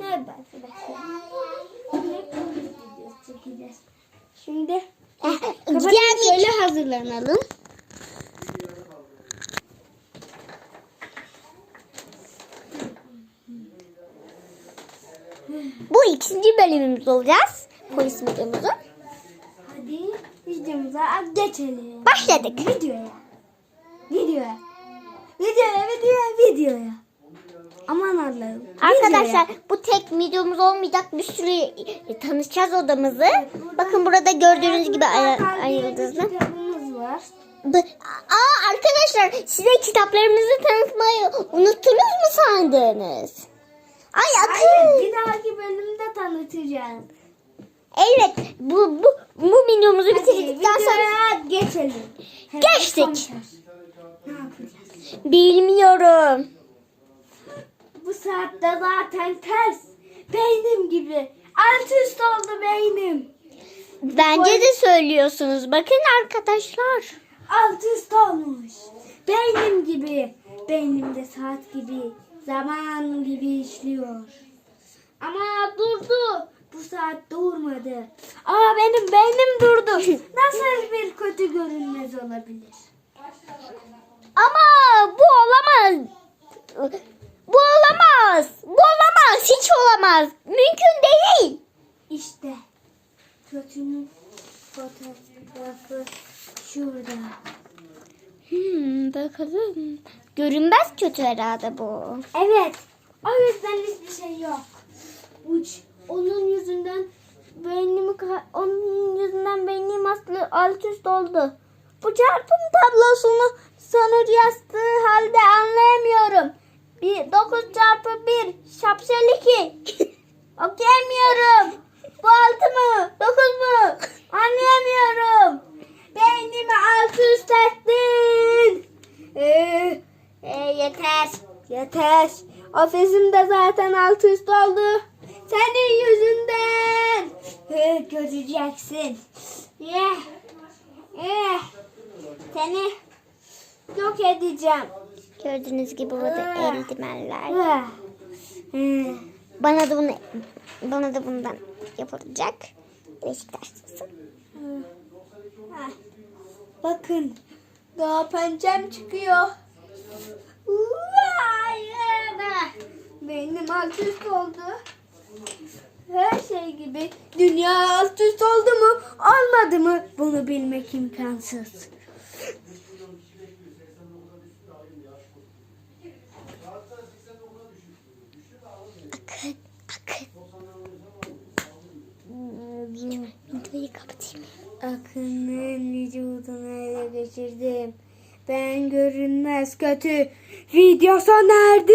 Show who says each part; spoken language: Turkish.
Speaker 1: Merhaba arkadaşlar. Bugün polis videosu çekeceğiz. Şimdi
Speaker 2: Diğer
Speaker 1: şöyle hazırlanalım.
Speaker 2: bu ikinci bölümümüz olacağız. Polis videomuzun.
Speaker 1: Hadi videomuza geçelim.
Speaker 2: Başladık.
Speaker 1: Videoya. Videoya. Videoya, videoya, videoya. Aman Allah'ım.
Speaker 2: Arkadaşlar bu tek videomuz olmayacak. Bir sürü e, tanışacağız odamızı. Bakın burada gördüğünüz gibi ay, ay yıldızlı.
Speaker 1: Kitabımız var.
Speaker 2: Bu- Aa arkadaşlar size kitaplarımızı tanıtmayı unuttunuz mu sandınız? Ay
Speaker 1: Hayır,
Speaker 2: akıl.
Speaker 1: bir dahaki bölümde tanıtacağız.
Speaker 2: Evet bu bu bu videomuzu bitirdikten sonra
Speaker 1: videoya geçelim.
Speaker 2: Geçtik.
Speaker 1: konuşalım. Ne yapacağız?
Speaker 2: bilmiyorum.
Speaker 1: Bu saatte zaten ters. Beynim gibi. Alt üst oldu beynim.
Speaker 2: Bence de söylüyorsunuz. Bakın arkadaşlar.
Speaker 1: Alt üst olmuş. Beynim gibi. Beynimde saat gibi. Zaman gibi işliyor. Ama durdu. Bu saat durmadı. Aa benim beynim durdu. Nasıl bir kötü görünmez olabilir?
Speaker 2: Ama bu olamaz.
Speaker 1: Kötünün fotoğrafı şurada.
Speaker 2: Hmm, bakalım. Görünmez kötü herhalde bu.
Speaker 1: Evet. O yüzden hiçbir şey yok. Uç. Onun yüzünden beynimi onun yüzünden beynim aslı alt üst oldu. Bu çarpım tablosunu sonucu yazdığı halde anlayamıyorum. Bir, 9 çarpı 1 şapşal 2. Okuyamıyorum. Bu 6 mı? 9 mu? Anlayamıyorum. Beynimi alt üst ettin. Ee, e, yeter. Yeter. Ofisim de zaten alt üst oldu. Senin yüzünden. Göreceksin. Yeah. Eh. Seni yok edeceğim.
Speaker 2: Gördüğünüz gibi burada eldivenler. Bana da bunu bana da bundan yapılacak. Beşiktaşlısın.
Speaker 1: Heh. Bakın. Daha pencem çıkıyor. Benim alt üst oldu. Her şey gibi dünya alt üst oldu mu olmadı mı bunu bilmek imkansız.
Speaker 2: Akın, akın. Videoyu kapatayım.
Speaker 1: Akının vücudunu ele geçirdim. Ben görünmez kötü video sona.